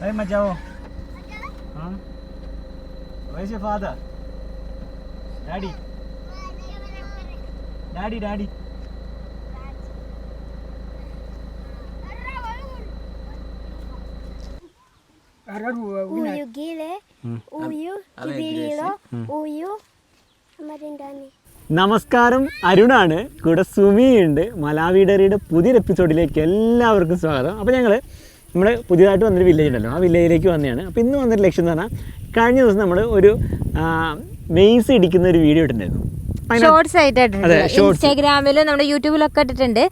Hey, Majao. Huh? Where's your father? Daddy. Daddy, daddy. Gile, uyu kibirilo, uyu നമ്മുടെ നമസ്കാരം അരുണാണ് കൂടെ സുമിയുണ്ട് മലാവിഡറിയുടെ പുതിയൊരു എപ്പിസോഡിലേക്ക് എല്ലാവർക്കും സ്വാഗതം അപ്പോൾ ഞങ്ങൾ നമ്മൾ പുതിയതായിട്ട് വന്നൊരു വില്ലേജ് ഉണ്ടല്ലോ. ആ വില്ലേജിലേക്ക് വന്നതാണ്. അപ്പോൾ ഇന്ന് വന്നൊരു ലക്ഷ്യം എന്ന് പറഞ്ഞാൽ കഴിഞ്ഞ ദിവസം നമ്മൾ ഒരു മെയ്സ് ഇടിക്കുന്ന ഒരു വീഡിയോ ഇട്ടിട്ടുണ്ടായിരുന്നു. ഷോർട്സ് ആയിട്ട് ഇട്ടിട്ടുണ്ട് അതെ, ഇൻസ്റ്റാഗ്രാമിലും നമ്മുടെ യൂട്യൂബിലൊക്കെ ഇട്ടിട്ടുണ്ട്.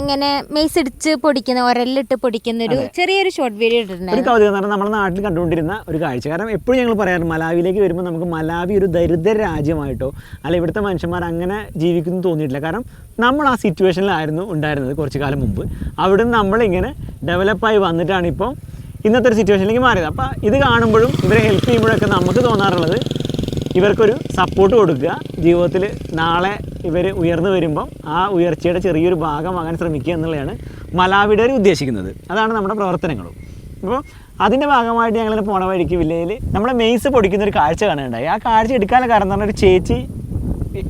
ഇങ്ങനെ മെയ്സ് ഇടിച്ച് പൊടിക്കുന്ന ഒരലിട്ട് പൊടിക്കുന്ന ഒരു ചെറിയൊരു ഷോർട്ട് വീഡിയോ എന്ന് നമ്മുടെ നാട്ടിൽ കണ്ടുകൊണ്ടിരുന്ന ഒരു കാഴ്ച. കാരണം എപ്പോഴും ഞങ്ങൾ പറയാറ് മലാവിയിലേക്ക് വരുമ്പോൾ നമുക്ക് മലാവി ഒരു ദരിദ്ര രാജ്യമായിട്ടോ അല്ല ഇവിടുത്തെ മനുഷ്യന്മാർ അങ്ങനെ ജീവിക്കുന്നു തോന്നിയിട്ടില്ല. കാരണം നമ്മൾ ആ സിറ്റുവേഷനിലായിരുന്നു ഉണ്ടായിരുന്നത് കുറച്ച് കാലം മുമ്പ്. അവിടെ നിന്ന് നമ്മളിങ്ങനെ ഡെവലപ്പായി വന്നിട്ടാണ് ഇപ്പോൾ ഇന്നത്തെ ഒരു സിറ്റുവേഷനിലേക്ക് മാറിയത്. അപ്പോൾ ഇത് കാണുമ്പോഴും ഇവരെ ഹെൽപ്പ് ചെയ്യുമ്പോഴൊക്കെ നമുക്ക് തോന്നാറുള്ളത് ഇവർക്കൊരു സപ്പോർട്ട് കൊടുക്കുക. ജീവിതത്തിൽ നാളെ ഇവർ ഉയർന്നു വരുമ്പം ആ ഉയർച്ചയുടെ ചെറിയൊരു ഭാഗമാകാൻ ശ്രമിക്കുക എന്നുള്ളതാണ് മലാവിടർ ഉദ്ദേശിക്കുന്നത്. അതാണ് നമ്മുടെ പ്രവർത്തനങ്ങളും. അപ്പോൾ അതിന്റെ ഭാഗമായിട്ട് ഞങ്ങൾ പോണ വഴിക്ക് വില്ലയിൽ നമ്മുടെ മെയ്സ് പൊടിക്കുന്ന ഒരു കാഴ്ച കാണുകയുണ്ടായി ആ കാഴ്ച എടുക്കാനുള്ള കാരണം എന്ന് പറഞ്ഞാൽ ഒരു ചേച്ചി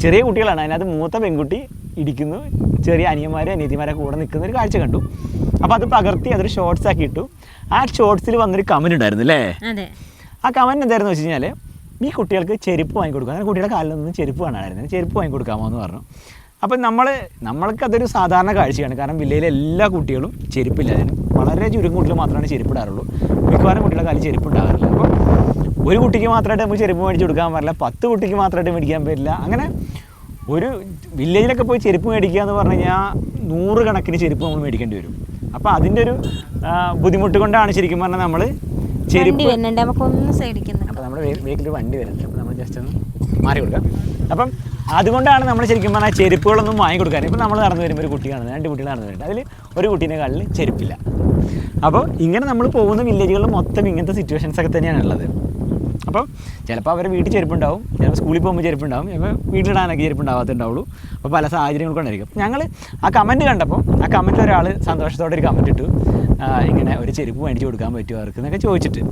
ചെറിയ കുട്ടികളാണ്. അതിനകത്ത് മൂത്ത പെൺകുട്ടി ഇടിക്കുന്നു. ചെറിയ അനിയന്മാരും അനിയത്തിമാരൊക്കെ കൂടെ നിൽക്കുന്ന ഒരു കാഴ്ച കണ്ടു. അപ്പോൾ അത് പകർത്തി അതൊരു ഷോർട്സ് ആക്കി ഇട്ടു. ആ ഷോർട്സിൽ വന്നൊരു കമൻ ഉണ്ടായിരുന്നു അല്ലേ? ആ കമൻ എന്തായിരുന്നു വെച്ച് കഴിഞ്ഞാൽ ഈ കുട്ടികൾക്ക് ചെരുപ്പ് വാങ്ങി കൊടുക്കുക അങ്ങനെ കാലിൽ നിന്ന് ചെരുപ്പ് കാണാനായിരുന്നു. ചെരുപ്പ് വാങ്ങി കൊടുക്കാമോ എന്ന് പറഞ്ഞു. അപ്പം നമ്മൾ നമ്മൾക്ക് അതൊരു സാധാരണ കാഴ്ചയാണ്. കാരണം വില്ലയിലെ എല്ലാ കുട്ടികളും ചെരുപ്പില്ല. അതിന് വളരെ ചുരുക്കം കുട്ടികൾ മാത്രമാണ് ചെരുപ്പിടാറുള്ളൂ. മിക്കവാറും കുട്ടികളുടെ കാലിൽ ചെരുപ്പ് ഉണ്ടാകാറില്ല അപ്പം ഒരു കുട്ടിക്ക് മാത്രമായിട്ട് നമുക്ക് ചെരുപ്പ് മേടിച്ച് കൊടുക്കാൻ പറ്റില്ല. പത്ത് കുട്ടിക്ക് മാത്രമായിട്ട് മേടിക്കാൻ പറ്റില്ല. അങ്ങനെ ഒരു വില്ലേജിലൊക്കെ പോയി ചെരുപ്പ് മേടിക്കുക എന്ന് പറഞ്ഞു കഴിഞ്ഞാൽ നൂറുകണക്കിന് ചെരുപ്പ് നമ്മൾ മേടിക്കേണ്ടി വരും. അപ്പോൾ അതിന്റെ ഒരു ബുദ്ധിമുട്ട് കൊണ്ടാണ് ശരിക്കും പറഞ്ഞാൽ നമ്മൾ വണ്ടി ചെരുപ്പ് വരുന്നുണ്ട്. നമുക്കൊന്ന് സൈഡിക്കുന്നുണ്ട് അപ്പോൾ നമ്മുടെ വീട്ടിൽ വണ്ടി വരുന്നുണ്ട് അപ്പോൾ നമ്മൾ ജസ്റ്റ് ഒന്ന് മാറി കൊടുക്കാം. അപ്പം അതുകൊണ്ടാണ് നമ്മൾ ശരിക്കും പറഞ്ഞാൽ ചെരുപ്പുകളൊന്നും വാങ്ങി കൊടുക്കാൻ ഇപ്പം നമ്മൾ നടന്നു വരുമ്പോൾ ഒരു കുട്ടി കാണുന്നത് രണ്ട് കുട്ടികൾ നടന്നു വരുന്നുണ്ട് അതിൽ ഒരു കുട്ടീന്റെ കാലിൽ ചെരുപ്പില്ല. അപ്പോൾ ഇങ്ങനെ നമ്മൾ പോകുന്ന വില്ലേജുകളിൽ മൊത്തം ഇങ്ങനത്തെ സിറ്റുവേഷൻസ് ഒക്കെ തന്നെയാണ് ഉള്ളത്. അപ്പം ചിലപ്പോൾ അവരുടെ വീട്ടിൽ ചെരുപ്പുണ്ടാവും ചിലപ്പോൾ സ്കൂളിൽ പോകുമ്പോൾ ചെരുപ്പുണ്ടാവും ചിലപ്പോൾ വീട്ടിലിടാനൊക്കെ ചെരുപ്പുണ്ടാവാത്തുണ്ടാവുള്ളൂ. അപ്പോൾ പല സാഹചര്യങ്ങൾ കൊണ്ടായിരിക്കും ഞങ്ങൾ ആ കമന്റ് കണ്ടപ്പോൾ ആ കമന്റിൽ ഒരാൾ സന്തോഷത്തോടെ ഒരു കമന്റ് ഇട്ടു. ഇങ്ങനെ ഒരു ചെരുപ്പ് മേടിച്ച് കൊടുക്കാൻ പറ്റുമോ അവർക്ക് എന്നൊക്കെ ചോദിച്ചിട്ട്.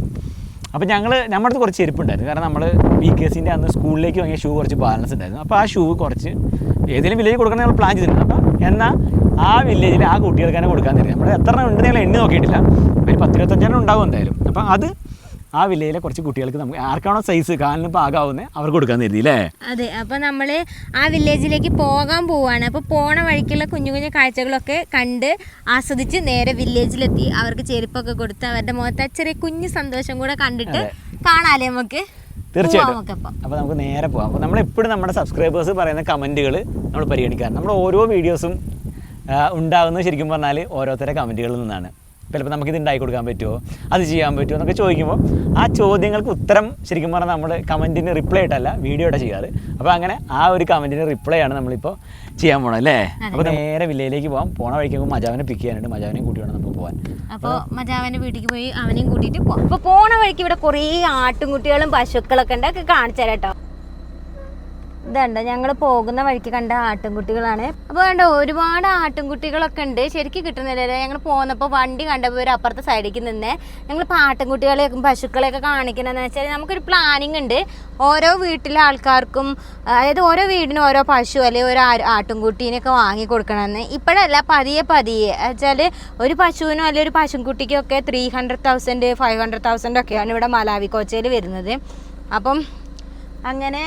അപ്പോൾ ഞങ്ങൾ നമ്മുടെ അടുത്ത് കുറച്ച് ചെരുപ്പുണ്ടായിരുന്നു. കാരണം നമ്മൾ വി കെ സിന്റെ അന്ന് സ്കൂളിലേക്ക് വാങ്ങിയ ഷൂ കുറച്ച് ബാലൻസ് ഉണ്ടായിരുന്നു. അപ്പോൾ ആ ഷൂ കുറച്ച് ഏതെങ്കിലും വില്ലേജ് കൊടുക്കണം നമ്മൾ പ്ലാൻ ചെയ്തിട്ടുണ്ട് അപ്പോൾ എന്നാൽ ആ വില്ലേജിൽ ആ കുട്ടികൾക്ക് തന്നെ കൊടുക്കാൻ തരും. നമ്മൾ എത്ര എണ്ണം ഉണ്ടെന്ന് ഞങ്ങൾ എണ്ണി നോക്കിയിട്ടില്ല. ഒരു പത്തിരുപത്തഞ്ചെണ്ണം ഉണ്ടാവും എന്തായാലും. അപ്പോൾ അത് ആ വില്ലയിലെ കുറച്ച് കുട്ടികൾക്ക് നമുക്ക് ആർക്കാണോ സൈസ് കാലിന് പാകാവുന്നത് അവർക്ക് കൊടുക്കാൻ തരുതി അല്ലേ അതെ അപ്പൊ നമ്മൾ ആ വില്ലേജിലേക്ക് പോകാൻ പോവാണ്. അപ്പൊ പോണ വഴിക്കുള്ള കുഞ്ഞു കുഞ്ഞു കാഴ്ചകളൊക്കെ കണ്ട് ആസ്വദിച്ച് നേരെ വില്ലേജിലെത്തി അവർക്ക് ചെരുപ്പൊക്കെ കൊടുത്ത് അവരുടെ മുഖത്ത് ചെറിയ കുഞ്ഞു സന്തോഷം കൂടെ കണ്ടിട്ട് കാണാലേ നമുക്ക്. തീർച്ചയായിട്ടും. അപ്പോൾ നമുക്ക് നേരെ പോകാം അപ്പോൾ നമ്മളെപ്പോഴും നമ്മുടെ സബ്സ്ക്രൈബേഴ്സ് പറയുന്ന കമന്റുകൾ നമ്മൾ പരിഗണിക്കാറ് നമ്മുടെ ഓരോ വീഡിയോസും ഉണ്ടാകുന്നത് ശരിക്കും പറഞ്ഞാൽ ഓരോരുത്തരുടെ കമന്റുകളിൽ നിന്നാണ്. ചിലപ്പോൾ നമുക്കിത് ഉണ്ടാക്കി കൊടുക്കാൻ പറ്റുമോ അത് ചെയ്യാൻ പറ്റുമോ എന്നൊക്കെ ചോദിക്കുമ്പോൾ ആ ചോദ്യങ്ങൾക്ക് ഉത്തരം ശരിക്കും പറഞ്ഞാൽ നമ്മൾ കമന്റിന് റിപ്ലൈ ആയിട്ടല്ല വീഡിയോയുടെ ചെയ്യാറ്. അപ്പോൾ അങ്ങനെ ആ ഒരു കമന്റിന് റിപ്ലൈ ആണ് നമ്മളിപ്പോൾ ചെയ്യാൻ പോകണം അല്ലേ? അപ്പോൾ നേരെ വില്ലയിലേക്ക് പോകാം പോണ വഴിക്ക് നമുക്ക് മജാവിനെ പിക്ക് ചെയ്യാനുണ്ട്. മജാവിനെയും കൂട്ടി വേണം നമുക്ക് പോകാൻ അപ്പോൾ മജാവിന്റെ വീട്ടിലേക്ക് പോയി അവനെയും കൂട്ടിയിട്ട് പോകാം അപ്പോൾ പോണ വഴിക്ക് ഇവിടെ കുറേ ആട്ടുംകുട്ടികളും പശുക്കളൊക്കെ ഉണ്ട്. ഒക്കെ കാണിച്ചു തരാം കേട്ടോ. ഇതുണ്ട്. ഞങ്ങൾ പോകുന്ന വഴിക്ക് കണ്ട ആട്ടിൻകുട്ടികളാണ് അപ്പോൾ കണ്ടോ ഒരുപാട് ആട്ടിൻകുട്ടികളൊക്കെ ഉണ്ട്. ശരിക്കും കിട്ടുന്നില്ല ഞങ്ങൾ പോന്നപ്പോൾ വണ്ടി കണ്ടപ്പോൾ ഒരു അപ്പുറത്തെ സൈഡിലേക്ക് നിന്നേ ഞങ്ങളിപ്പോൾ ആട്ടിൻകുട്ടികളെയൊക്കെ പശുക്കളെയൊക്കെ കാണിക്കണമെന്ന് വെച്ചാൽ നമുക്കൊരു പ്ലാനിങ് ഉണ്ട്. ഓരോ വീട്ടിലെ ആൾക്കാർക്കും അതായത് ഓരോ വീടിനും ഓരോ പശു അല്ലെങ്കിൽ ഒരു ആട്ടിൻകുട്ടീനൊക്കെ വാങ്ങി കൊടുക്കണമെന്ന്. ഇപ്പോഴല്ല പതിയെ പതിയെ. വെച്ചാൽ ഒരു പശുവിനും അല്ലെങ്കിൽ ഒരു പശുക്കുട്ടിക്കൊക്കെ three hundred thousand five hundred thousand ഒക്കെയാണ് ഇവിടെ മലാവി കോച്ചയിൽ വരുന്നത്. അപ്പം അങ്ങനെ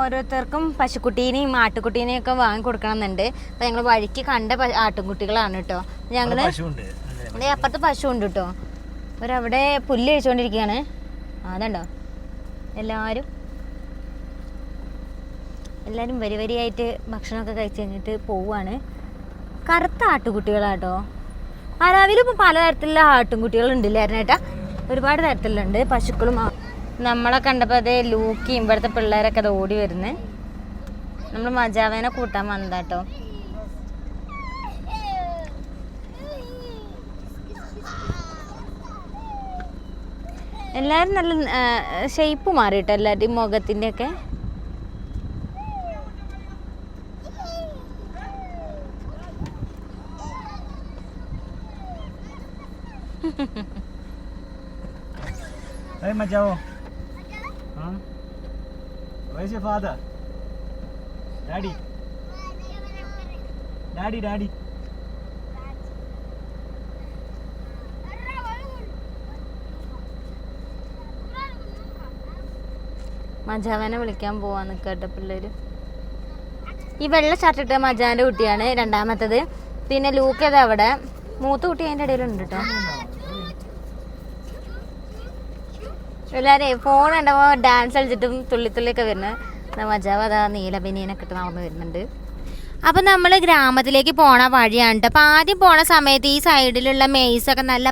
ഓരോരുത്തർക്കും പശുക്കുട്ടീനെയും ആട്ടുകുട്ടീനെയും ഒക്കെ വാങ്ങി കൊടുക്കണമെന്നുണ്ട്. അപ്പം ഞങ്ങൾ വഴിക്ക് കണ്ട ആട്ടുംകുട്ടികളാണ് കേട്ടോ. ഞങ്ങൾ അതേ അപ്പുറത്ത് പശു ഉണ്ട് കേട്ടോ. അവരവിടെ പുല്ല് കഴിച്ചുകൊണ്ടിരിക്കുകയാണ് അതുണ്ടോ എല്ലാവരും എല്ലാവരും വരി വരിയായിട്ട് ഭക്ഷണമൊക്കെ കഴിച്ച് കഴിഞ്ഞിട്ട് പോവാണ് കറുത്ത ആട്ടുകുട്ടികളാട്ടോ ആരാവിലും ഇപ്പോൾ പലതരത്തിലുള്ള ആട്ടുംകുട്ടികളുണ്ട് ഇല്ലായിരുന്നേട്ടാ ഒരുപാട് തരത്തിലുണ്ട് പശുക്കളും നമ്മളെ കണ്ടപ്പോൾ അതേ ലൂക്കി ഇവിടുത്തെ പിള്ളേരൊക്കെ അത് ഓടി വരുന്നത് നമ്മൾ മജാവേനെ കൂട്ടാൻ വന്നതാട്ടോ. എല്ലാരും നല്ല ഷേപ്പ് മാറിയിട്ടോ എല്ലാവരുടെയും മുഖത്തിന്റെ ഒക്കെ Hey, Majao. Where's your father? Daddy. Daddy, daddy. മജാവനെ വിളിക്കാൻ പോവാൻ നിൽക്കട്ടെ പിള്ളേര് ഈ വെള്ള ഷർട്ട് ഇട്ട മജാവിന്റെ കുട്ടിയാണ് രണ്ടാമത്തത് പിന്നെ ലൂക്കത് അവിടെ മൂത്ത കുട്ടി അതിന്റെ ഇടയിലുണ്ട് കേട്ടോ എല്ലാവരും ഫോൺ കണ്ടപ്പോൾ ഡാൻസ് കളിച്ചിട്ടും തുള്ളി തുള്ളിയൊക്കെ വരുന്നത് മജാവ് അതാ നീല ബനിയനൊക്കെ ഇട്ട് നടന്നു വരുന്നുണ്ട്. അപ്പം നമ്മൾ ഗ്രാമത്തിലേക്ക് പോണ വഴിയാണ് അപ്പോൾ അപ്പം ആദ്യം പോണ സമയത്ത് ഈ സൈഡിലുള്ള മെയ്സൊക്കെ നല്ല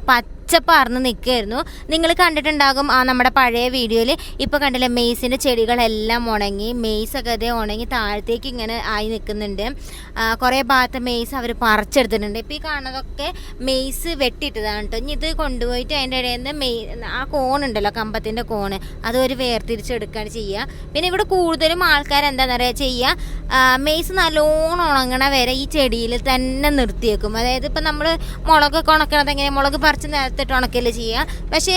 പച്ചപ്പാർന്ന് നിൽക്കുകയായിരുന്നു നിങ്ങൾ കണ്ടിട്ടുണ്ടാകും ആ നമ്മുടെ പഴയ വീഡിയോയിൽ ഇപ്പോൾ കണ്ടില്ലേ മെയ്സിന്റെ ചെടികളെല്ലാം ഉണങ്ങി മെയ്സ് ഒക്കെ അതേ ഉണങ്ങി താഴത്തേക്ക് ഇങ്ങനെ ആയി നിൽക്കുന്നുണ്ട് കുറേ ഭാഗത്ത് മെയ്സ് അവർ പറിച്ചെടുത്തിട്ടുണ്ട്. ഇപ്പോൾ ഈ കാണുന്നതൊക്കെ മെയ്സ് വെട്ടിയിട്ടതാണ് കേട്ടോ ഇനി ഇത് കൊണ്ടുപോയിട്ട് അതിന്റെ ഇടയിൽ നിന്ന് മെയ് ആ കോണുണ്ടല്ലോ കമ്പത്തിന്റെ കോണ് അത് ഒരു വേർതിരിച്ചെടുക്കുകയാണ് ചെയ്യുക പിന്നെ ഇവിടെ കൂടുതലും ആൾക്കാർ എന്താണെന്ന് പറയുക ചെയ്യുക മെയ്സ് നല്ലോണം ഉണങ്ങണ വരെ ഈ ചെടിയിൽ തന്നെ നിർത്തിയേക്കും. അതായത് ഇപ്പം നമ്മൾ മുളകൊക്കെ ഉണക്കണത് എങ്ങനെ മുളക് പറിച്ച് നേരത്തിട്ട് ഉണക്കൽ ചെയ്യുക പക്ഷേ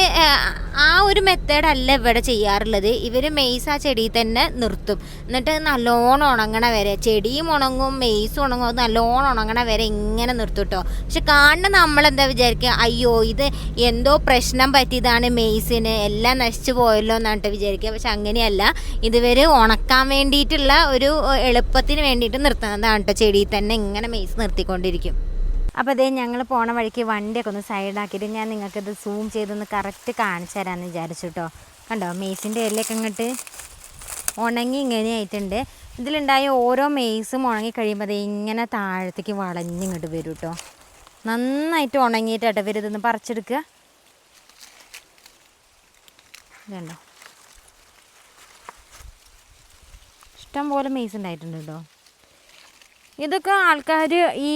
ആ, ഒരു മെത്തേഡ് അല്ല ഇവിടെ ചെയ്യാറുള്ളത്. ഇവർ മെയ്സ് ആ ചെടിയിൽ തന്നെ നിർത്തും. എന്നിട്ട് നല്ലോണം ഉണങ്ങണ വരെ ചെടിയും ഉണങ്ങും മെയ്സും ഉണങ്ങും അത് നല്ലോണം ഉണങ്ങണ വരെ ഇങ്ങനെ നിർത്തും കേട്ടോ പക്ഷെ കാണുന്ന നമ്മളെന്താ വിചാരിക്കുക അയ്യോ ഇത് എന്തോ പ്രശ്നം പറ്റിയതാണ് മെയ്സിന്. എല്ലാം നശിച്ചു പോയല്ലോ എന്നിട്ട് വിചാരിക്കുക പക്ഷെ അങ്ങനെയല്ല. ഇതുവർ ഉണക്കാൻ വേണ്ടിയിട്ടുള്ള ഒരു എളുപ്പത്തിന് വേണ്ടിയിട്ട് നിർത്തുന്നതാണ് കേട്ടോ ചെടിയിൽ തന്നെ ഇങ്ങനെ മെയ്സ് നിർത്തിക്കൊണ്ടിരിക്കും. അപ്പോൾ അതേ ഞങ്ങൾ പോണ വഴിക്ക് വണ്ടിയൊക്കെ ഒന്ന് സൈഡാക്കിയിട്ട് ഞാൻ നിങ്ങൾക്കിത് സൂം ചെയ്തൊന്ന് കറക്റ്റ് കാണിച്ചു തരാമെന്ന് വിചാരിച്ചു കേട്ടോ കണ്ടോ? മെയ്സിന്റെ ഇലയൊക്കെ ഇങ്ങോട്ട് ഉണങ്ങി ഇങ്ങനെ ആയിട്ടുണ്ട്. ഇതിലുണ്ടായ ഓരോ മെയ്സും ഉണങ്ങി കഴിയുമ്പോൾ അത് ഇങ്ങനെ താഴത്തേക്ക് വളഞ്ഞിങ്ങോട്ട് വരും കേട്ടോ നന്നായിട്ട് ഉണങ്ങിയിട്ടാട്ടോ ഇവർ ഇതൊന്ന് പറിച്ചെടുക്കുക. കണ്ടോ ഇഷ്ടം പോലെ മെയ്സ് ഉണ്ടായിട്ടുണ്ട് കേട്ടോ ഇതൊക്കെ ആൾക്കാർ ഈ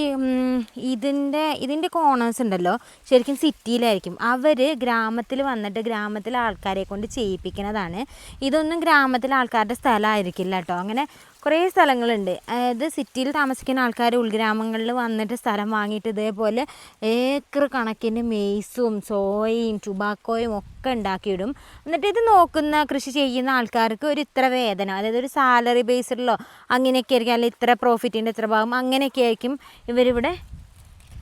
ഇതിന്റെ ഇതിന്റെ കോണേഴ്സ് ഉണ്ടല്ലോ. ശരിക്കും സിറ്റിയിലായിരിക്കും അവർ ഗ്രാമത്തിൽ വന്നിട്ട് ഗ്രാമത്തിലെ ആൾക്കാരെ കൊണ്ട് ചെയ്യിപ്പിക്കുന്നതാണ്. ഇതൊന്നും ഗ്രാമത്തിലെ ആൾക്കാരുടെ സ്ഥലമായിരിക്കില്ല കേട്ടോ അങ്ങനെ കുറേ സ്ഥലങ്ങളുണ്ട്. അതായത് സിറ്റിയിൽ താമസിക്കുന്ന ആൾക്കാർ ഉൾഗ്രാമങ്ങളിൽ വന്നിട്ട് സ്ഥലം വാങ്ങിയിട്ട് ഇതേപോലെ ഏക്കർ കണക്കിന് മെയ്സും സോയയും ടുബാക്കോയും ഒക്കെ ഉണ്ടാക്കിയിടും. എന്നിട്ട് ഇത് നോക്കുന്ന കൃഷി ചെയ്യുന്ന ആൾക്കാർക്ക് ഒരു ഇത്ര വേതനം അതായത് ഒരു സാലറി ബേസിലോ അങ്ങനെയൊക്കെ ആയിരിക്കും. അല്ലെങ്കിൽ ഇത്ര പ്രോഫിറ്റിന്റെ ഇത്ര ഭാഗം അങ്ങനെയൊക്കെ ആയിരിക്കും ഇവരിവിടെ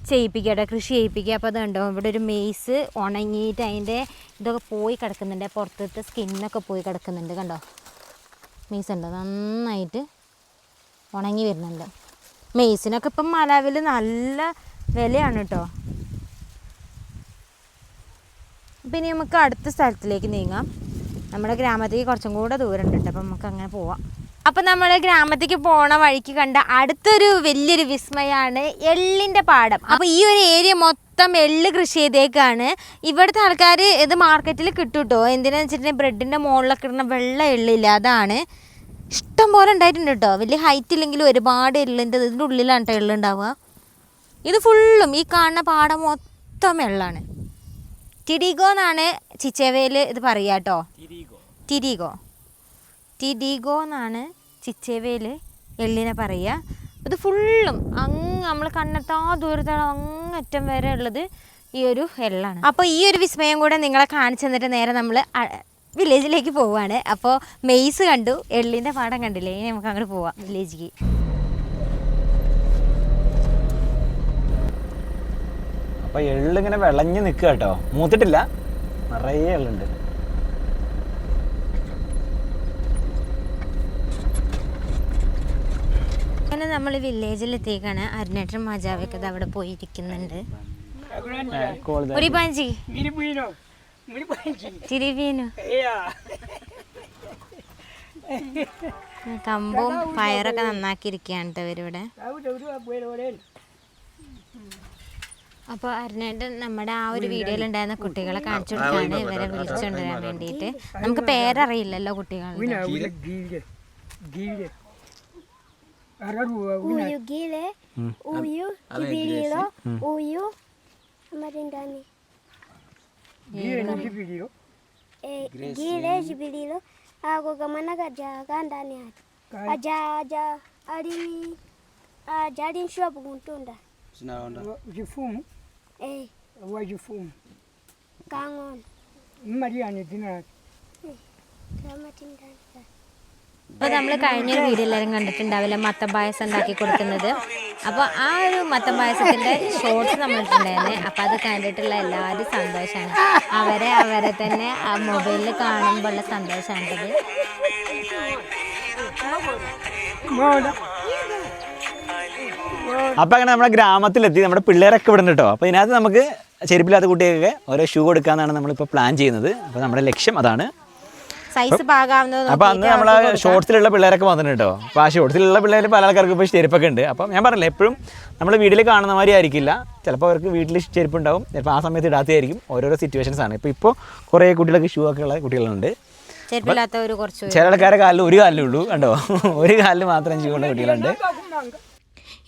ചെയ്യിപ്പിക്കുക കേട്ടോ കൃഷി ചെയ്യിപ്പിക്കുക. അപ്പോൾ അത് കണ്ടോ ഇവിടെ ഒരു മെയ്സ് ഉണങ്ങിയിട്ട് അതിന്റെ ഇതൊക്കെ പോയി കിടക്കുന്നുണ്ട്. പുറത്തത്തെ സ്കിന്നൊക്കെ പോയി കിടക്കുന്നുണ്ട്. കണ്ടോ? മെയ്സ് ഉണ്ട്. നന്നായിട്ട് ഉണങ്ങി വരുന്നുണ്ട്. മെയ്സിനൊക്കെ ഇപ്പം മലാവിൽ നല്ല വിലയാണ് കേട്ടോ അപ്പം ഇനി നമുക്ക് അടുത്ത സ്ഥലത്തിലേക്ക് നീങ്ങാം. നമ്മുടെ ഗ്രാമത്തേക്ക് കുറച്ചും കൂടെ ദൂരം ഉണ്ട് അപ്പം നമുക്ക് അങ്ങനെ പോവാം. അപ്പം നമ്മൾ ഗ്രാമത്തേക്ക് പോണ വഴിക്ക് കണ്ട അടുത്തൊരു വലിയൊരു വിസ്മയാണ് എള്ളിന്റെ പാടം. അപ്പോൾ ഈ ഒരു ഏരിയ മൊത്തം എള്ള് കൃഷി ചെയ്തേക്കാണ്. ഇവിടുത്തെ ആൾക്കാർ ഇത് മാർക്കറ്റിൽ കിട്ടും കേട്ടോ എന്തിനാന്ന് വെച്ചിട്ടുണ്ടെങ്കിൽ ബ്രെഡിന്റെ മുകളിലൊക്കെ ഇടുന്ന വെള്ള എള്ളില്ല അതാണ്. ഇഷ്ടം പോലെ ഉണ്ടായിട്ടുണ്ട് കേട്ടോ. വലിയ ഹൈറ്റ് ഇല്ലെങ്കിലും ഒരുപാട് എള്ളിന്റെ ഇതിന്റെ ഉള്ളിലാണ് കേട്ടോ എള്ളുണ്ടാവുക. ഇത് ഫുള്ളും ഈ കാണുന്ന പാടം മൊത്തം എള്ളാണ്. ടിഡിഗോ എന്നാണ് ചിച്ചേവയിൽ ഇത് പറയുക കേട്ടോ. ടിഡിഗോ ടിഡിഗോ എന്നാണ് ചിച്ചേവയിൽ എള്ളിനെ പറയുക. ഇത് ഫുള്ളും. അങ്ങ് നമ്മൾ കണ്ണെത്താ ദൂരത്താണ് അങ്ങറ്റം വരെ ഉള്ളത് ഈ ഒരു എള്ളാണ് അപ്പോൾ ഈ ഒരു വിസ്മയം കൂടെ നിങ്ങളെ കാണിച്ചു തന്നിട്ട് നേരെ നമ്മൾ വില്ലേജിലേക്ക് പോവാണ്. അപ്പോൾ മെയ്സ് കണ്ടു എള്ളിന്റെ പാടം കണ്ടില്ലേ? ഇനി നമുക്ക് അങ്ങോട്ട് പോവാം വില്ലേജിലേക്ക് അപ്പൊ എള്ളിങ്ങനെ വിളഞ്ഞ് നിൽക്കുക കേട്ടോ. മൂത്തിട്ടില്ല. നിറയെ എള്ളുണ്ട്. അങ്ങനെ നമ്മൾ വില്ലേജിലെത്തിയേക്കാണ്. അരുണേട്ടൻ മാജാവൊക്കെ അവിടെ പോയിരിക്കുന്നുണ്ട്. ഒരു പാഞ്ചി. കമ്പും പയറൊക്കെ നന്നാക്കിയിരിക്കുകയാണ് കേട്ടോ ഇവരിവിടെ. അപ്പോൾ അരുണേട്ടൻ നമ്മുടെ ആ ഒരു വീഡിയോയിൽ ഉണ്ടായിരുന്ന കുട്ടികളെ കാണിച്ചു കൊടുക്കാണ് ഇവരെ വിളിച്ചുകൊണ്ടുവരാൻ വേണ്ടിയിട്ട്. നമുക്ക് പേരറിയില്ലല്ലോ കുട്ടികളുടെ. Uh, uyu gile hmm. uyu kibililo uyu amatindani gile ni kibililo? Gile kibililo. Eh, Ako kamwana kaja kandani ati. Aja aja ali aja ali nshopu kuntunda. Chifumu wa chifumu eh. kang'ono. Mmaliyani dzina lake. Eh, അപ്പോൾ നമ്മൾ കഴിഞ്ഞൊരു video എല്ലാവരും കണ്ടിട്ടുണ്ടാവില്ല മത്തം പായസം ഉണ്ടാക്കി കൊടുക്കുന്നത്? അപ്പോൾ ആ ഒരു മത്തം പായസത്തിന്റെ shorts നമ്മൾ ഇട്ടുണ്ടായിരുന്നേ അപ്പോൾ അത് കണ്ടിട്ടുള്ള എല്ലാവരും സന്തോഷമാണ് അവരെ അവരെ തന്നെ ആ മൊബൈലിൽ കാണുമ്പോഴുള്ള സന്തോഷമാണിത് Moda. അപ്പോൾ അങ്ങനെ നമ്മുടെ ഗ്രാമത്തിലെത്തി. നമ്മുടെ പിള്ളേരൊക്കെ ഇവിടെ കേട്ടോ അപ്പോൾ ഇതിനകത്ത് നമുക്ക് ചെരുപ്പില്ലാത്ത കുട്ടികൾക്ക് ഓരോ ഷൂ കൊടുക്കാമെന്നാണ് നമ്മളിപ്പോൾ പ്ലാൻ ചെയ്യുന്നത്. അപ്പോൾ നമ്മുടെ ലക്ഷ്യം അതാണ്. സൈസ് അപ്പോൾ അന്ന് നമ്മൾ ഷോർട്സിലുള്ള പിള്ളേരൊക്കെ വന്നിട്ടുണ്ടോ? കേട്ടോ അപ്പോൾ ആ ഷോർട്സിലുള്ള പിള്ളേർ പല ആൾക്കാർക്ക് ഇപ്പോൾ ചെരുപ്പൊക്കെ ഉണ്ട്. അപ്പം ഞാൻ പറഞ്ഞില്ല എപ്പോഴും നമ്മൾ വീട്ടിൽ കാണുന്ന മാതിരി ആയിരിക്കില്ല. ചിലപ്പോൾ അവർക്ക് വീട്ടിൽ ചെരുപ്പുണ്ടാവും. ചിലപ്പോൾ ആ സമയത്ത് ഇടാത്തതായിരിക്കും. ഓരോരോ സിറ്റുവേഷൻസ് ആണ്. ഇപ്പോൾ ഇപ്പോൾ കുറേ കുട്ടികൾക്ക് ഷൂ ഒക്കെ ഉള്ള കുട്ടികളുണ്ട്. ചില ആൾക്കാരുടെ കാലിൽ ഒരു കാലിലേ ഉള്ളൂ കണ്ടോ? ഒരു കാലിൽ മാത്രം ഷൂ ഉള്ള കുട്ടികളുണ്ട്.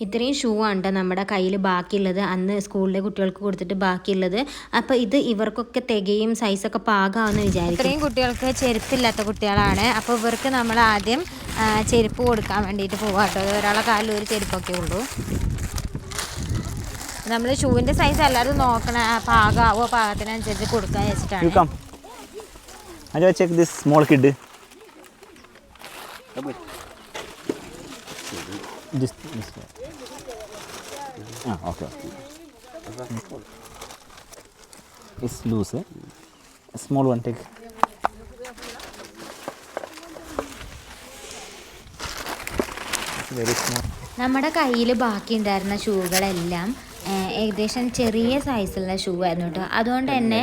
ഇത്രയും ഷൂ ആണ് നമ്മുടെ കയ്യിൽ ബാക്കിയുള്ളത്. അന്ന് സ്കൂളിലെ കുട്ടികൾക്ക് കൊടുത്തിട്ട് ബാക്കിയുള്ളത്. അപ്പോൾ ഇത് ഇവർക്കൊക്കെ തികയും സൈസൊക്കെ പാകാമെന്ന് വിചാരിക്കും. ഇത്രയും കുട്ടികൾക്ക് ചെരുപ്പില്ലാത്ത കുട്ടികളാണ്. അപ്പോൾ ഇവർക്ക് നമ്മൾ ആദ്യം ചെരുപ്പ് കൊടുക്കാൻ വേണ്ടിയിട്ട് പോവാട്ടോ. ഒരാളെ കാലിൽ ഒരു ചെരുപ്പൊക്കെ ഉള്ളൂ. നമ്മൾ ഷൂവിന്റെ സൈസ് എല്ലാവരും നോക്കണ പാകാവോ പാകത്തിനനുസരിച്ച് കൊടുക്കാൻ വെച്ചിട്ടാണ്. ചെക്ക് ദിസ് സ്മോൾ കിഡ് ആ okay is loose small one take നമ്മുടെ കയ്യിൽ ബാക്കി ഉണ്ടായിരുന്ന ഷൂകളെല്ലാം ഏകദേശം ചെറിയ സൈസുള്ള ഷൂ ആയിരുന്നു കേട്ടോ. അതുകൊണ്ട് തന്നെ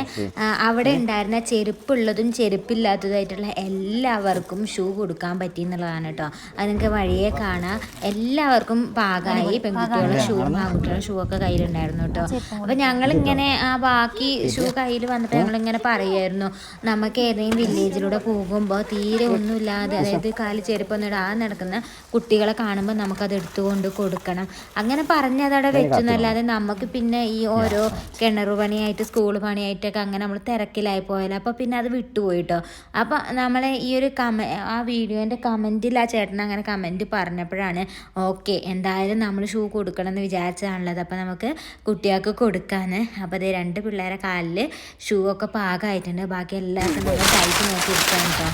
അവിടെ ഉണ്ടായിരുന്ന ചെരുപ്പുള്ളതും ചെരുപ്പില്ലാത്തതുമായിട്ടുള്ള എല്ലാവർക്കും ഷൂ കൊടുക്കാൻ പറ്റി എന്നുള്ളതാണ് കേട്ടോ. അത് നിങ്ങൾക്ക് വഴിയെ കാണാം. എല്ലാവർക്കും പാകമായി പെൺകുട്ടികളുടെ ഷൂ ആൺകുട്ടികളുടെ ഷൂ ഒക്കെ കയ്യിലുണ്ടായിരുന്നു കേട്ടോ. അപ്പം ഞങ്ങളിങ്ങനെ ആ ബാക്കി ഷൂ കയ്യിൽ വന്നിട്ട് ഞങ്ങളിങ്ങനെ പറയുമായിരുന്നു. നമുക്ക് ഏതെങ്കിലും വില്ലേജിലൂടെ പോകുമ്പോൾ തീരെ ഒന്നുമില്ലാതെ അതായത് കാൽ ചെരുപ്പൊന്നും ഇടാതെ നടക്കുന്ന കുട്ടികളെ കാണുമ്പോൾ നമുക്കത് എടുത്തുകൊണ്ട് കൊടുക്കണം. അങ്ങനെ പറഞ്ഞതവിടെ വെച്ചെന്നല്ലാതെ നമുക്ക് പിന്നെ ഈ ഓരോ കിണർ പണിയായിട്ട് സ്കൂൾ പണിയായിട്ടൊക്കെ അങ്ങനെ നമ്മൾ തിരക്കിലായി പോയാലോ അപ്പോൾ പിന്നെ അത് വിട്ടുപോയിട്ടോ. അപ്പോൾ നമ്മളെ ഈ ഒരു കമ ആ വീഡിയോന്റെ കമന്റിൽ ആ ചേട്ടൻ അങ്ങനെ കമന്റ് പറഞ്ഞപ്പോഴാണ് ഓക്കെ എന്തായാലും നമ്മൾ ഷൂ കൊടുക്കണം എന്ന് വിചാരിച്ചതാണുള്ളത്. അപ്പോൾ നമുക്ക് കുട്ടികൾക്ക് കൊടുക്കാന്ന്. അപ്പോൾ അതേ രണ്ട് പിള്ളേരെ കാലിൽ ഷൂ ഒക്കെ പാകമായിട്ടുണ്ട് ബാക്കി എല്ലാവർക്കും നമ്മൾ സൈസ് നോക്കി എടുക്കാൻ കേട്ടോ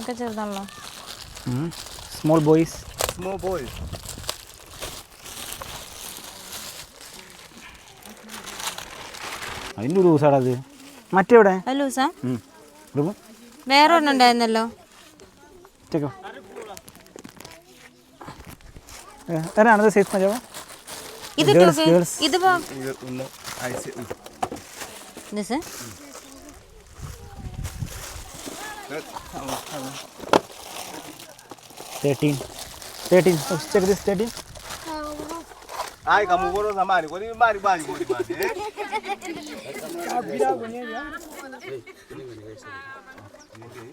ഒക്കെ ചെറുതാണല്ലോ. Small boys. Small boys. അതിന്റെ ലൂസാടാ അത്. മറ്റെവിടെ? ലൂസാ വേറെ ഒരെണ്ണം ഉണ്ടായിരുന്നല്ലോ. ചെക്കോ എങ്ങനെയാണത് സൈസ് മജാവോ ഇത് Girls, ഇത് പോ You, no, I see. mm. This thirteen thirteen check this thirteen Ay, kamu bono zamani. Kwa nini mali bali kwa mali? Eh?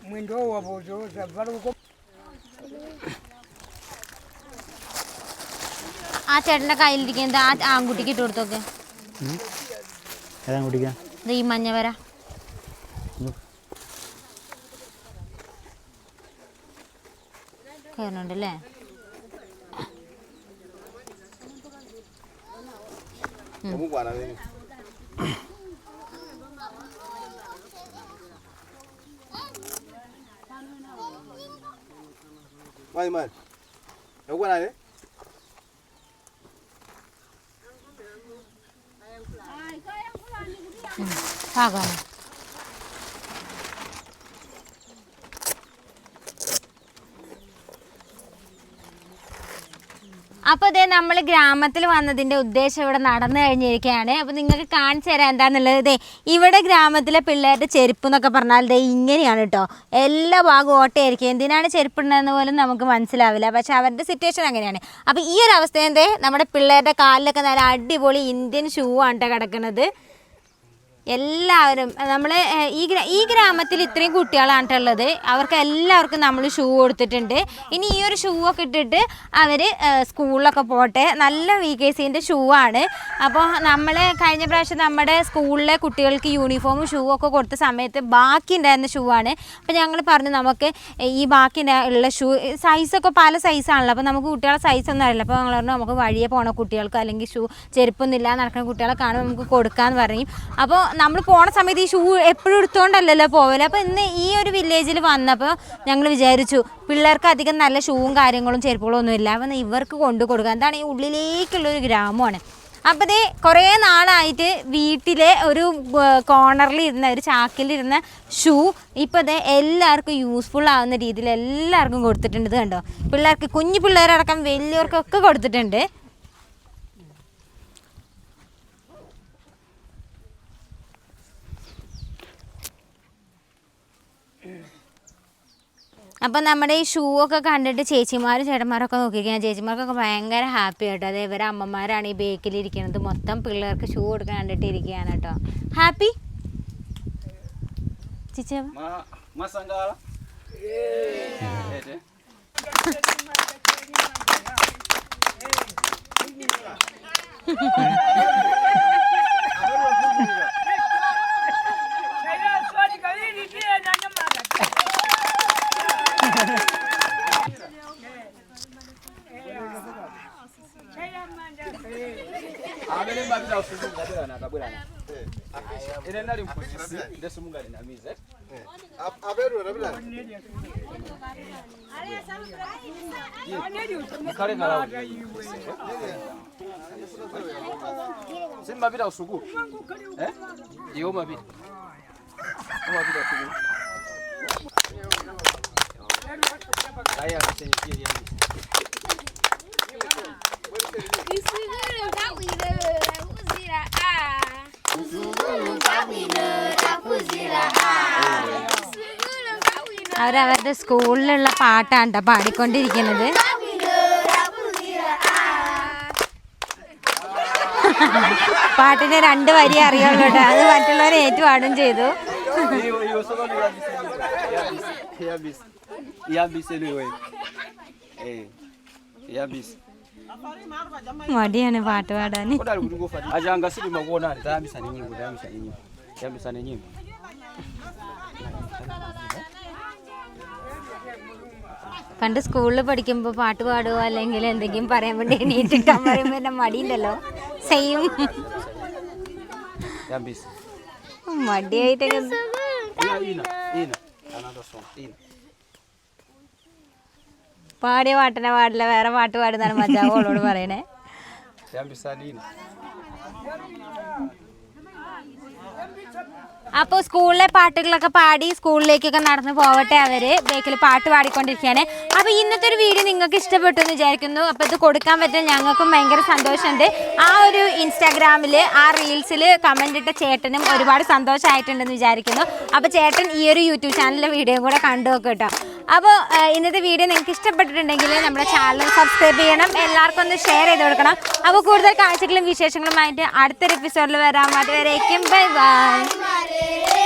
Mwendo wa bozo, sababu kwa ആ ചേട്ടന്റെ കയ്യിലിരിക്കുന്നത് ആ ആൺകുട്ടിക്ക് ഇട്ട് കൊടുത്തോക്കെ ഏതാ കുടിക്കാം ഇത് ഈ മഞ്ഞ വര കയറുന്നുണ്ട് അല്ലേ Kamu kwa na nini? Mali mali. Uko na nini? പാകാണ് അപ്പോൾ ഇതേ നമ്മൾ ഗ്രാമത്തിൽ വന്നതിന്റെ ഉദ്ദേശം ഇവിടെ നടന്നു കഴിഞ്ഞിരിക്കുകയാണ്. അപ്പോൾ നിങ്ങൾക്ക് കാണിച്ചു തരാം എന്താണെന്നുള്ളത് ഇതേ ഇവിടെ ഗ്രാമത്തിലെ പിള്ളേരുടെ ചെരുപ്പ് എന്നൊക്കെ പറഞ്ഞാൽ ദേ ഇങ്ങനെയാണ് കേട്ടോ എല്ലാ ഭാഗവും ഓട്ടയായിരിക്കും. എന്തിനാണ് ചെരുപ്പ് ഉണ്ടെന്ന് പോലും നമുക്ക് മനസ്സിലാവില്ല. പക്ഷെ അവരുടെ സിറ്റുവേഷൻ അങ്ങനെയാണ്. അപ്പോൾ ഈ ഒരു അവസ്ഥ എന്തേ നമ്മുടെ പിള്ളേരുടെ കാലിലൊക്കെ നല്ല അടിപൊളി ഇന്ത്യൻ ഷൂ ആണ് കിടക്കുന്നത്. എല്ലാവരും നമ്മൾ ഈ ഈ ഗ്രാമത്തിൽ ഇത്രയും കുട്ടികളാണ് ട്ടോ ഉള്ളത്. അവർക്ക് എല്ലാവർക്കും നമ്മൾ ഷൂ കൊടുത്തിട്ടുണ്ട്. ഇനി ഈ ഒരു ഷൂ ഒക്കെ ഇട്ടിട്ട് അവർ സ്കൂളിലൊക്കെ പോട്ടെ. നല്ല വി കെ സിന്റെ ഷൂ ആണ്. അപ്പോൾ നമ്മൾ കഴിഞ്ഞ പ്രാവശ്യം നമ്മുടെ സ്കൂളിലെ കുട്ടികൾക്ക് യൂണിഫോമും ഷൂ ഒക്കെ കൊടുത്ത സമയത്ത് ബാക്കി ഉണ്ടായിരുന്ന ഷൂ ആണ്. അപ്പോൾ ഞങ്ങൾ പറഞ്ഞു നമുക്ക് ഈ ബാക്കി ഉള്ള ഷൂ സൈസൊക്കെ പല സൈസാണല്ലോ അപ്പോൾ നമുക്ക് കുട്ടികളെ സൈസൊന്നും അറിയില്ല. അപ്പോൾ ഞങ്ങൾ പറഞ്ഞു നമുക്ക് വഴിയെ പോണ കുട്ടികൾക്ക് അല്ലെങ്കിൽ ഷൂ ചെരുപ്പൊന്നും ഇല്ലാതെ നടക്കുന്ന കുട്ടികളെ കാണുമ്പോൾ നമുക്ക് കൊടുക്കാമെന്ന് പറയും. അപ്പോൾ നമ്മൾ പോണ സമയത്ത് ഈ ഷൂ എപ്പോഴും എടുത്തുകൊണ്ടല്ലല്ലോ പോവൽ. അപ്പോൾ ഇന്ന് ഈ ഒരു വില്ലേജിൽ വന്നപ്പോൾ ഞങ്ങൾ വിചാരിച്ചു പിള്ളേർക്ക് അധികം നല്ല ഷൂവും കാര്യങ്ങളും ചെരുപ്പുകളും ഒന്നും ഇല്ല. അപ്പം ഇവർക്ക് കൊണ്ടു കൊടുക്കുക എന്താണ് ഈ ഉള്ളിലേക്കുള്ള ഒരു ഗ്രാമമാണ്. അപ്പോൾ ദേ കുറേ നാളായിട്ട് വീട്ടിലെ ഒരു കോർണറിൽ ഇരുന്ന ഒരു ചാക്കിലിരുന്ന ഷൂ ഇപ്പോൾ ദേ എല്ലാവർക്കും യൂസ്ഫുൾ ആവുന്ന രീതിയിൽ എല്ലാവർക്കും കൊടുത്തിട്ടുണ്ട് കണ്ടോ? പിള്ളേർക്ക് കുഞ്ഞു പിള്ളേരടക്കം വലിയവർക്കൊക്കെ കൊടുത്തിട്ടുണ്ട്. അപ്പം നമ്മുടെ ഈ ഷൂ ഒക്കെ കണ്ടിട്ട് ചേച്ചിമാരും ചേട്ടന്മാരൊക്കെ നോക്കിക്കഴിഞ്ഞാൽ ചേച്ചിമാർക്കൊക്കെ ഭയങ്കര ഹാപ്പി കേട്ടോ അതെ ഇവരെ അമ്മമാരാണ് ഈ ബേക്കിലിരിക്കുന്നത് മൊത്തം പിള്ളേർക്ക് ഷൂ കൊടുക്കാൻ കണ്ടിട്ട് ഇരിക്കുകയാണ് കേട്ടോ. ഹാപ്പി ചേച്ചി Simba bila usuguru. Eh? Yoma bila. Yoma bila. അവരവരുടെ സ്കൂളിലുള്ള പാട്ടാണ് കേട്ടോ പാടിക്കൊണ്ടിരിക്കുന്നത് പാട്ടിന് രണ്ട് വരി അറിയുള്ളൂ കേട്ടോ. അത് മറ്റുള്ളവരെ ഏറ്റുപാടും ചെയ്തു. Iyo iyo soko ni yabise yabise yabise yabise liwe. Eh. Yabise. മടിയാണ് പാട്ട് പാടാൻ Kodali kuti ngofa. Ajanga sili magona tayambisa ni nyimbo tayambisa ni nyimbo. Tayambisa ni nyimbo. പണ്ട് സ്കൂളിൽ പഠിക്കുമ്പോൾ പാട്ട് പാടുവോ അല്ലെങ്കിൽ എന്തെങ്കിലും പറയാൻ വേണ്ടി എണീറ്റിട്ടാൻ പറയുമ്പോൾ എന്നെ മടിയില്ലല്ലോ സെയിം മടിയായിട്ടൊക്കെ പാടിയ പാട്ടിനെ പാടില്ല വേറെ പാട്ട് പാടുന്നാണ് മജാവ് ഓളോട് പറയണേ. അപ്പോൾ സ്കൂളിലെ പാട്ടുകളൊക്കെ പാടി സ്കൂളിലേക്കൊക്കെ നടന്നു പോവട്ടെ അവർ. ബേക്കിൽ പാട്ട് പാടിക്കൊണ്ടിരിക്കുകയാണ് അപ്പോൾ ഇന്നത്തെ ഒരു വീഡിയോ നിങ്ങൾക്ക് ഇഷ്ടപ്പെട്ടു എന്ന് വിചാരിക്കുന്നു. അപ്പോൾ ഇത് കൊടുക്കാൻ പറ്റുന്ന ഞങ്ങൾക്കും ഭയങ്കര സന്തോഷമുണ്ട്. ആ ഒരു ഇൻസ്റ്റാഗ്രാമിൽ ആ റീൽസിൽ കമന്റ് ഇട്ട ചേട്ടനും ഒരുപാട് സന്തോഷമായിട്ടുണ്ടെന്ന് വിചാരിക്കുന്നു. അപ്പോൾ ചേട്ടൻ ഈ ഒരു യൂട്യൂബ് ചാനലിലെ വീഡിയോ കൂടെ കണ്ടു നോക്കുക കേട്ടോ. അപ്പോൾ ഇന്നത്തെ വീഡിയോ നിങ്ങൾക്ക് ഇഷ്ടപ്പെട്ടിട്ടുണ്ടെങ്കിൽ നമ്മുടെ ചാനൽ സബ്സ്ക്രൈബ് ചെയ്യണം എല്ലാവർക്കും ഒന്ന് ഷെയർ ചെയ്ത് കൊടുക്കണം. അപ്പോൾ കൂടുതൽ കാഴ്ചകളും വിശേഷങ്ങളുമായിട്ട് അടുത്തൊരു എപ്പിസോഡിൽ വരാം. അതുവരേക്കും ബൈ ബൈ